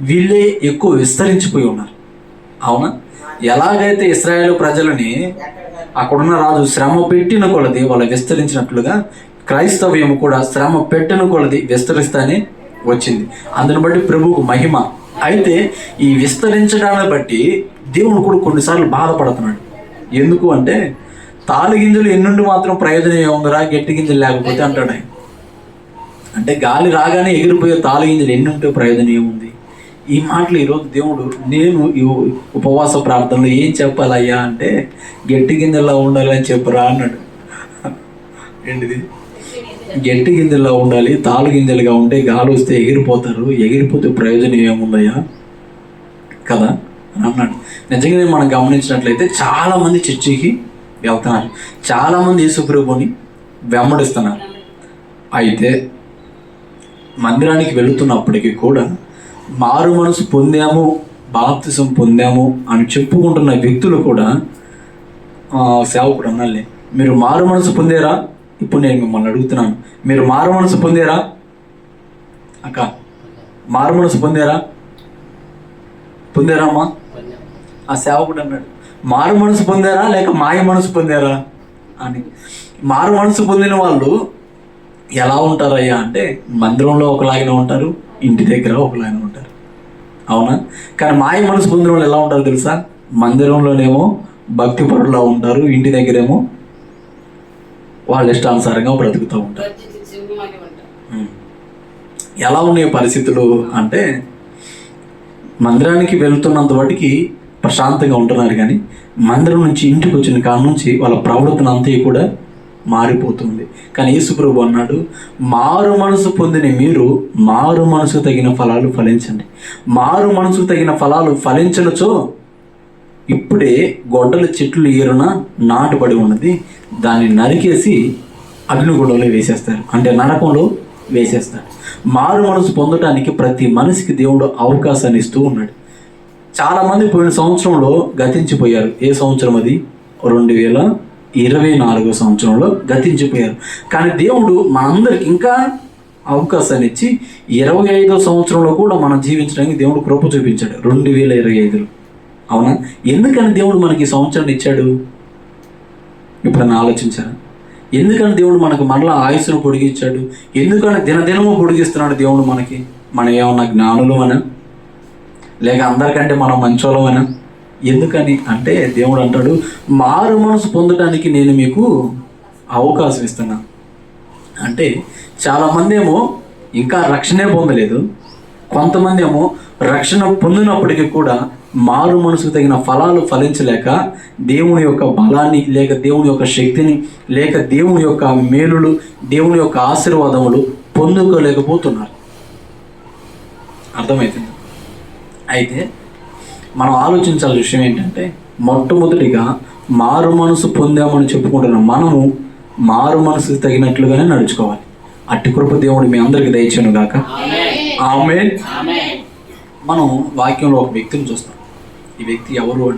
వీళ్ళే ఎక్కువ విస్తరించిపోయి ఉన్నారు. అవునా? ఎలాగైతే ఇస్రాయేల్ ప్రజలని అక్కడున్న రాజు శ్రమ పెట్టిన కొలది వాళ్ళు విస్తరించినట్లుగా క్రైస్తవ్యం కూడా శ్రమ పెట్టిన కొలది విస్తరిస్తానే వచ్చింది. అందుని బట్టి ప్రభువుకు మహిమ. అయితే ఈ విస్తరించడాన్ని బట్టి దేవుడు కూడా కొన్నిసార్లు బాధపడుతున్నాడు. ఎందుకు అంటే తాలు గింజలు ఎన్నుండి మాత్రం ప్రయోజనం ఏముందిరా గట్టి గింజలు లేకపోతే అంటాడు అంటే గాలి రాగానే ఎగిరిపోయే తాలు గింజలు ఎన్నుంటే ప్రయోజనం ఏముంది ఈ మాటలు ఈరోజు దేవుడు నేను ఈ ఉపవాస ప్రార్థనలో ఏం చెప్పాలయ్యా అంటే గట్టి గింజల్లో ఉండాలని చెప్పురా అన్నాడు. ఏంటిది? గట్టి గింజల్లో ఉండాలి తాలు గింజలుగా ఉంటే గాలి వస్తే ఎగిరిపోతారు ఎగిరిపోతే ప్రయోజనం ఏముందయ్యా? కదా? అని అన్నాడు. నిజంగానే మనం గమనించినట్లయితే చాలామంది చర్చికి వెళ్తున్నారు. చాలామంది యేసుప్రభుని వెంబడిస్తున్నారు. అయితే మందిరానికి వెళుతున్నప్పటికీ కూడా మారు మనసు పొందాము బాప్తిసం పొందాము అని చెప్పుకుంటున్న వ్యక్తులు కూడా సేవకుడు అన్నాలే మీరు మారు మనసు పొందారా? ఇప్పుడు నేను మిమ్మల్ని అడుగుతున్నాను. మీరు మారు మనసు పొందారా? అక్క మారు మనసు పొందారా? పొందారా అమ్మా? ఆ సేవకుడు అన్నాడు. మారు మనసు పొందారా లేక మాయ మనసు పొందారా? అని. మారు మనసు పొందిన వాళ్ళు ఎలా ఉంటారయ్యా అంటే మందిరంలో ఒకలాగానే ఉంటారు ఇంటి దగ్గర ఒకలాగానే ఉంటారు. అవునా? కానీ మాయ మనసు పొందిన వాళ్ళు ఎలా ఉంటారు తెలుసా? మందిరంలోనేమో భక్తి పరులా ఉంటారు ఇంటి దగ్గరేమో వాళ్ళ ఇష్టానుసారంగా బ్రతుకుతూ ఉంటారు. ఎలా ఉన్నాయి పరిస్థితులు అంటే మందిరానికి వెళ్తున్నంత వాటికి ప్రశాంతంగా ఉంటున్నారు కానీ మందిరం నుంచి ఇంటికి వచ్చిన కాడ నుంచి వాళ్ళ ప్రవర్తన అంతా కూడా మారిపోతుంది. కానీ యేసుప్రభు అన్నాడు మారు మనసు పొందిన మీరు మారు మనసు తగిన ఫలాలు ఫలించండి. మారు మనసు తగిన ఫలాలు ఫలించనుచో ఇప్పుడే గొడ్డల చెట్లు ఏరున నాటుబడి ఉన్నది. దాన్ని నరికేసి అగ్నిగుండంలో వేసేస్తారు. అంటే నరకంలో వేసేస్తారు. మారు మనసు పొందడానికి ప్రతి మనిషికి దేవుడు అవకాశాన్ని ఇస్తూ ఉన్నాడు. చాలామంది పోయిన సంవత్సరంలో గతించిపోయారు. ఏ సంవత్సరం అది? రెండు వేల ఇరవై నాలుగో సంవత్సరంలో గతించిపోయారు. కానీ దేవుడు మనందరికి ఇంకా అవకాశాన్ని ఇచ్చి ఇరవై ఐదో సంవత్సరంలో కూడా మనం జీవించడానికి దేవుడు కృప చూపించాడు. రెండు వేల ఇరవై ఐదులో. అవునా? ఎందుకని దేవుడు మనకి సంవత్సరాన్ని ఇచ్చాడు? ఎప్పుడన్నా ఆలోచించారా? ఎందుకని దేవుడు మనకు మరలా ఆయుస్సును పొడిగించాడు ఎందుకని దినదినము పొడిగిస్తున్నాడు దేవుడు మనకి? మనం ఏమన్నా జ్ఞానులమనా? లేక అందరికంటే మనం మంచోళమనా ఎందుకని అంటే దేవుడు అంటాడు మారు మనసు పొందడానికి నేను మీకు అవకాశం ఇస్తున్నా. అంటే చాలామంది ఏమో ఇంకా రక్షణే పొందలేదు. కొంతమంది ఏమో రక్షణ పొందినప్పటికీ కూడా మారు మనసుకు తగిన ఫలాలు ఫలించలేక దేవుని యొక్క బలాన్ని లేక దేవుని యొక్క శక్తిని లేక దేవుని యొక్క మేలులు దేవుని యొక్క ఆశీర్వాదములు పొందుకోలేకపోతున్నారు. అర్థమవుతుంది అయితే మనం ఆలోచించాల్సిన విషయం ఏంటంటే మొట్టమొదటిగా మారు మనసు పొందామని చెప్పుకుంటున్న మనము మారు మనసుకు తగినట్లుగానే నడుచుకోవాలి. అట్టి కృప దేవుడు మీ అందరికి దయచేను గాక. ఆమె మనం వాక్యంలో ఒక వ్యక్తిని చూస్తాం. ఈ వ్యక్తి ఎవరు అంటే